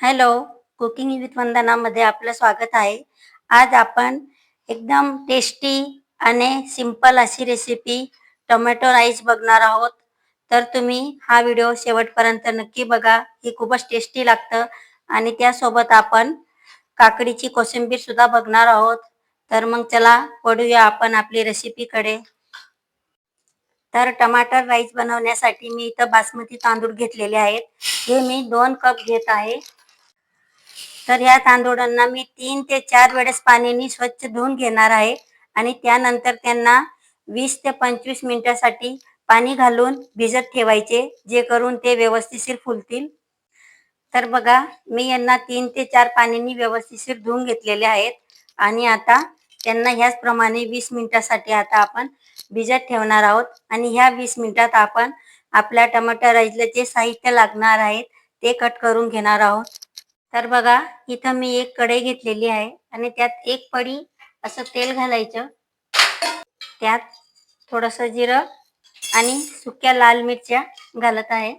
Hello cooking with वंदनामध्ये आपलं स्वागत आहे. आज आपण एकदम टेस्टी आणि सिंपल अशी रेसिपी टोमॅटो राईस बघणार आहोत. तर तुम्ही हा व्हिडिओ शेवटपर्यंत नक्की बघा. हे खूपच टेस्टी लागतं. आणि त्यासोबत आपण काकडीची कोशिंबीर सुद्धा बघणार आहोत. तर मग चला पडूया आपण आपली रेसिपीकडे तर टमाटर राईस बनवण्यासाठी मी इथं बासमती तांदूळ घेतलेले आहेत. हे मी दोन कप घेत आहे. तर ह्या तांदूळांना मी तीन ते चार वेळेस पाण्याने स्वच्छ धुवून घेणार आहे. आणि त्यानंतर त्यांना वीस ते पंचवीस मिनिटासाठी पाणी घालून भिजत ठेवायचे जे करून ते व्यवस्थितशीर फुलतील. तर बघा मी यांना तीन ते चार पाण्याने व्यवस्थितशीर धुवून घेतलेले आहेत. आणि आता त्यांना ह्याचप्रमाणे वीस मिनिटासाठी आता आपण भिजत ठेवणार आहोत. आणि ह्या वीस मिनिटात आपण आपल्या टमाटर राईजला जे साहित्य लागणार आहेत ते कट करून घेणार आहोत. तर बघा इथं मी एक कढई घेतलेली आहे आणि त्यात एक पडी असं तेल घालायचं. त्यात थोडस जिरं आणि सुक्या लाल मिरच्या घालत आहे.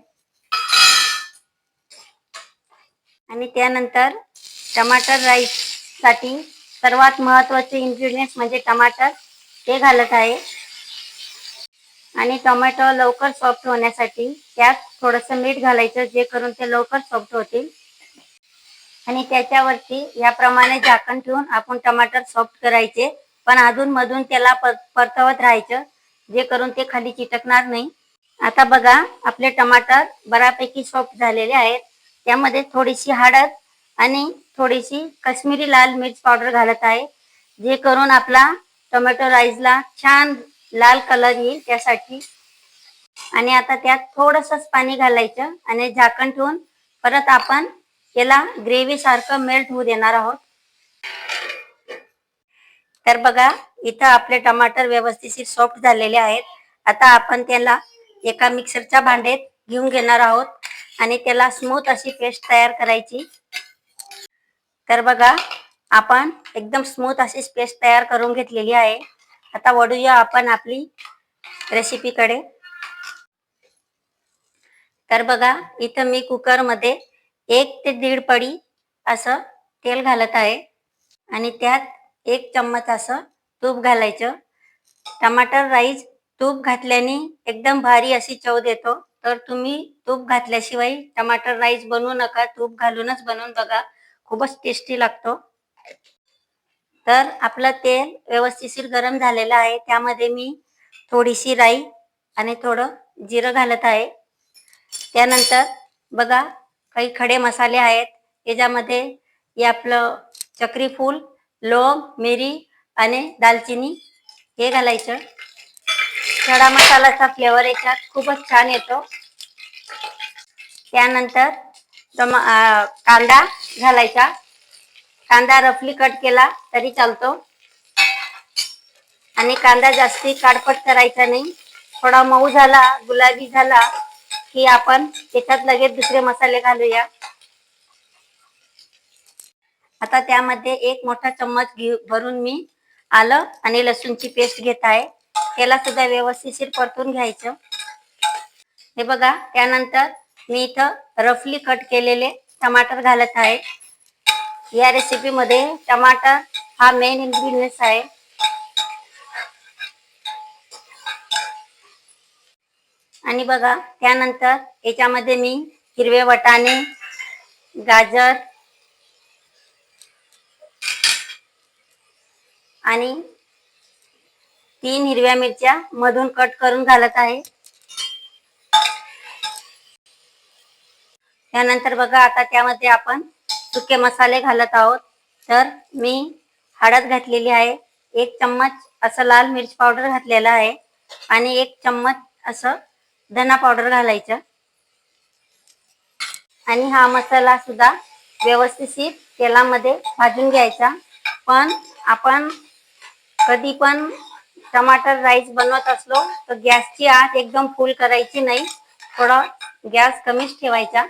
आणि त्यानंतर टमाटर राईससाठी सर्वात महत्त्वाचे इन्ग्रेडियंट्स म्हणजे टमाटर ते घालत आहे. आणि टोमॅटो लवकर सॉफ्ट होण्यासाठी त्यात थोडस मीठ घालायचं जे करून ते लवकर सॉफ्ट होतील. आणि त्याच्यावरती याप्रमाणे झाकण ठेवून आपण टमाटर सॉफ्ट करायचे. पण अधून मधून त्याला परतवत राहायचं जे करून ते खाली चिटकणार नाही. आता बघा आपले टमाटर बऱ्यापैकी सॉफ्ट झालेले आहेत. त्यामध्ये थोडीशी हळद आणि थोडीशी कश्मीरी लाल मिर्च पावडर घालत आहे. जे करून आपला टोमॅटो राईसला छान लाल कलर येईल त्यासाठी. आणि आता त्यात थोडसच पाणी घालायचं आणि झाकण ठेवून परत आपण याला ग्रेव्ही सारखं मेल्ट होऊ देणार आहोत. तर बघा इथं आपले टमाटर व्यवस्थित सॉफ्ट झालेले आहेत. आता आपण त्याला एका मिक्सरच्या भांडेत घेऊन घेणार आहोत आणि त्याला स्मूथ अशी पेस्ट तयार करायची. तर बघा आपण एकदम स्मूथ अशी पेस्ट तयार करून घेतलेली आहे. आता वळूया आपण आपली रेसिपीकडे तर बघा इथं मी कुकरमध्ये एक ते दीड पडी असं तेल घालत आहे. आणि त्यात एक चम्मच असं तूप घालायचं. टमाटर राईस तूप घातल्याने एकदम भारी अशी चव देतो. तर तुम्ही तूप घातल्याशिवाय टमाटर राईस बनवू नका. तूप घालूनच बनवून बघा. खूपच टेस्टी लागतो. तर आपलं तेल व्यवस्थिशीर गरम झालेलं आहे. त्यामध्ये मी थोडीशी राई आणि थोडं जिरं घालत आहे. त्यानंतर बघा काही खडे मसाले आहेत. याच्यामध्ये हे आपलं चक्री फूल लोंग मिरी आणि दालचिनी हे घालायचं. खडा मसालाचा फ्लेवर याच्यात खूपच छान येतो. त्यानंतर कांदा घालायचा. कांदा रफली कट केला तरी चालतो. आणि कांदा जास्ती काडपट करायचा नाही. थोडा मऊ झाला गुलाबी झाला की आपण त्याच्यात लगेच दुसरे मसाले घालूया. आता त्यामध्ये एक मोठा चम्मच घेऊ भरून मी आलं आणि लसूणची पेस्ट घेत आहे. त्याला सुद्धा व्यवस्थितशीर परतून घ्यायचं. हे बघा त्यानंतर मी इथं रफली कट केलेले टमाटर घालत आहे. या रेसिपीमध्ये टमाटर हा मेन इन्ग्रेडियंट आहे. आणि बघा त्यानंतर याच्यामध्ये मी हिरवे वटाणे गाजर आणि तीन हिरव्या मिरच्या मधून कट करून घालत आहे. त्यानंतर बघा आता त्यामध्ये आपण सुके मसाले घालत आहोत. तर मी हळद घातलेली आहे एक चम्मच असं लाल मिरच पावडर घातलेला आहे आणि एक चम्मच असं धना पावडर घालायचं. आणि हा मसाला सुद्धा व्यवस्थित तेलामध्ये भाजून घ्यायचा. पण आपण कधी पण टमाटर राईस बनवत असलो तर गॅसची आत एकदम फुल करायची नाही. थोडं गॅस कमीच ठेवायचा.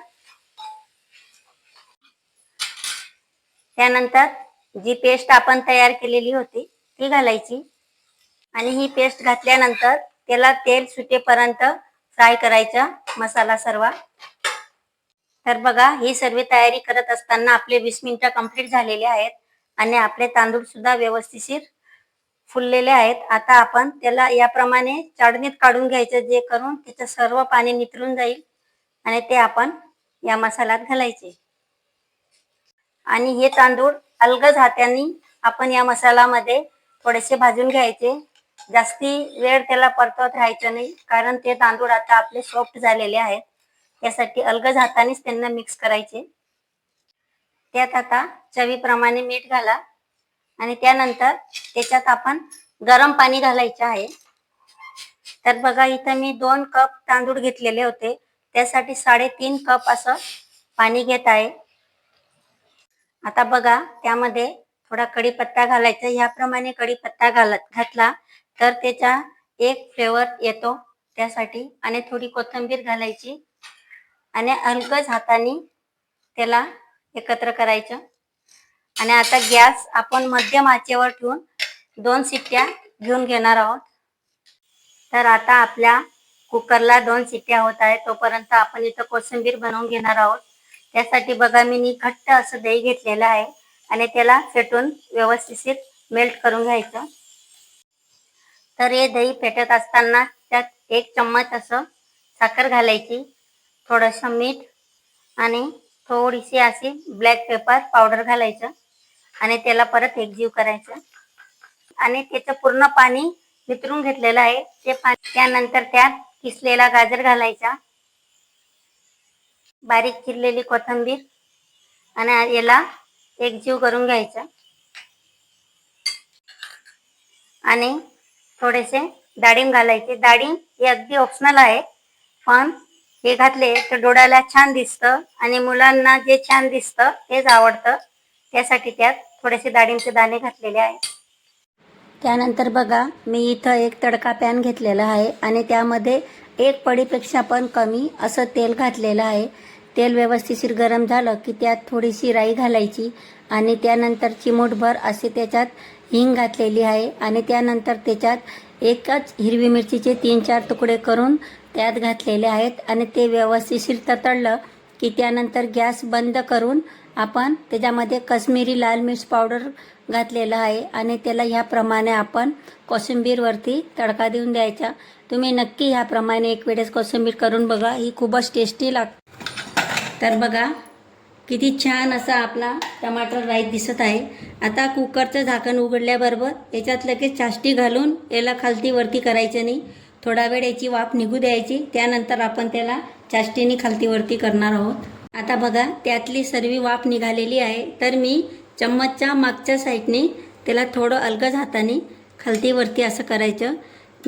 त्यानंतर जी पेस्ट आपण तयार केलेली होती ती घालायची. आणि ही पेस्ट घातल्यानंतर त्याला तेल सुटेपर्यंत फ्राय करायचा मसाला सर्व. तर बघा ही सर्व तयारी करत असताना आपले वीस मिनिटं कंप्लीट झालेले आहेत आणि आपले तांदूळ सुद्धा व्यवस्थिशीर फुललेले आहेत. आता आपण त्याला याप्रमाणे चाळणीत काढून घ्यायचं जे करून त्याचं सर्व पाणी निथरून जाईल आणि ते आपण या मसाल्यात घालायचे. आणि हे तांदूळ अलगद हात्यांनी आपण या मसाल्यामध्ये थोडेसे भाजून घ्यायचे. जास्ती वेळ त्याला परतवत राहायचं नाही कारण ते तांदूळ आता आपले सॉफ्ट झालेले आहेत. त्यासाठी अलगद हातानेच त्यांना मिक्स करायचे. त्यात आता चवीप्रमाणे मीठ घाला आणि त्यानंतर त्याच्यात आपण गरम पाणी घालायचे आहे. तर बघा इथं मी दोन कप तांदूळ घेतलेले होते. त्यासाठी साडेतीन कप असं पाणी घेत आहे. आता बघा त्यामध्ये थोडा कढीपत्ता घालायचा. ह्याप्रमाणे कढीपत्ता घालत घातला. तर त्याचा एक फ्लेवर येतो त्यासाठी. आणि थोडी कोथिंबीर घालायची. आणि हलकंच हाताने त्याला एकत्र करायचं. आणि आता गॅस आपण मध्यम आचेवर ठेवून दोन शिट्ट्या घेऊन घेणार आहोत. तर आता आपल्या कुकरला दोन शिट्ट्या होत आहेत. तोपर्यंत आपण इथं कोथिंबीर बनवून घेणार आहोत. त्यासाठी बघा मी घट्ट असं दही घेतलेलं आहे. आणि त्याला फेटून व्यवस्थित मेल्ट करून घ्यायचं. तर हे दही फेटत असताना त्यात एक चम्मच असं साखर घालायची थोडंसं मीठ आणि थोडीशी अशी ब्लॅक पेपर पावडर घालायचं आणि त्याला परत एकजीव करायचं. आणि त्याचं पूर्ण पाणी वितरून घेतलेलं आहे. ते पाणी त्यानंतर त्यात किसलेला गाजर घालायचा बारीक चिरलेली कोथिंबीर आणि याला एकजीव करून घ्यायचं. आणि थोडेसे डाळिंब घालायचे. डाळिंब हे अगदी ऑप्शनल आहे. पण हे घातले तर डोळ्याला छान दिसतं आणि मुलांना जे छान दिसतं तेच आवडतं. त्यासाठी त्यात थोडेसे डाळिंबचे दाणे घातलेले आहे त्यानंतर बघा मी इथं एक तडका पॅन घेतलेला आहे आणि त्यामध्ये एक पडीपेक्षा पण कमी असं तेल घातलेलं आहे. तेल व्यवस्थिशीर गरम झालं की त्यात थोडीशी राई घालायची आणि त्यानंतर चिमूटभर असे त्याच्यात हिंग घातलेली आहे आणि त्यानंतर त्याच्यात एकच हिरवी मिरचीचे तीन चार तुकडे करून त्यात घातलेले आहेत आणि ते व्यवस्थितशीर ततळलं की त्यानंतर गॅस बंद करून आपण त्याच्यामध्ये कश्मीरी लाल मिर्च पावडर घातलेलं आहे आणि त्याला ह्याप्रमाणे आपण कोशिंबीरवरती तडका देऊन द्यायचा. तुम्ही नक्की ह्याप्रमाणे एक वेळेस कोशिंबीर करून बघा ही खूपच टेस्टी लाग तर बघा किती छान असा आपला टमाटर राईस दिसत आहे. आता कुकरचं झाकण उघडल्याबरोबर याच्यात लगेच चाष्टी घालून याला खालती वरती करायचं नाही. थोडा वेळ याची वाफ निघू द्यायची. त्यानंतर आपण त्याला चाष्टीने खालती वरती करणार आहोत. आता बघा त्यातली सर्व वाफ निघालेली आहे. तर मी चम्मचच्या मागच्या साईडने त्याला थोडं अलगज हाताने खालती वरती असं करायचं.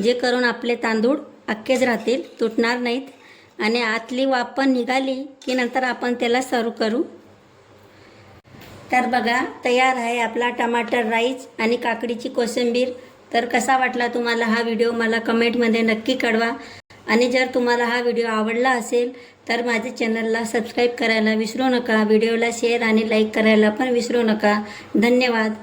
जे करून आपले तांदूळ अख्खेच राहतील तुटणार नाहीत. आणि आतली वाफ निघाली की नंतर आपण त्याला सर्व करू. तर बघा तयार आहे आपला टमाटर राईस आणि काकडीची कोशिंबीर. तर कसा वाटला तुम्हाला हा व्हिडिओ मला कमेंटमध्ये नक्की कळवा. आणि जर तुम्हाला हा व्हिडिओ आवडला असेल तर माझ्या चॅनलला सबस्क्राईब करायला विसरू नका. व्हिडिओला शेअर आणि लाईक करायला पण विसरू नका. धन्यवाद.